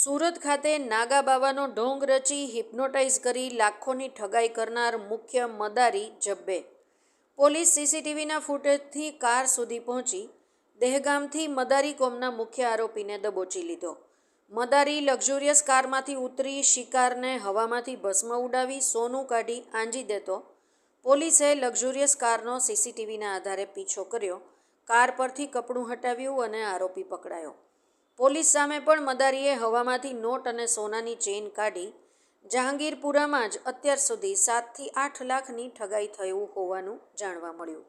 સુરત ખાતે નાગા બાવાનો ઢોંગ રચી હિપ્નોટાઇઝ કરી લાખોની ઠગાઈ કરનાર મુખ્ય મદારી જબ્બે. પોલીસ સીસીટીવીના ફૂટેજથી કાર સુધી પહોંચી દહેગામથી મદારી કોમના મુખ્ય આરોપીને દબોચી લીધો. મદારી લક્ઝુરિયસ કારમાંથી ઉતરી શિકારને હવામાંથી ભસ્મ ઉડાવી સોનું કાઢી આંજી દેતો પોલીસે લક્ઝુરિયસ કારનો સીસીટીવીના આધારે પીછો કર્યો, કાર પરથી કપડું હટાવ્યું અને આરોપી પકડાયો. પોલીસ સામે પણ મદારીએ હવામાંથી નોટ અને સોનાની ચેઇન કાઢી જહાંગીરપુરામાં જ અત્યાર સુધી સાતથી આઠ લાખની ઠગાઈ થયું હોવાનું જાણવા મળ્યું.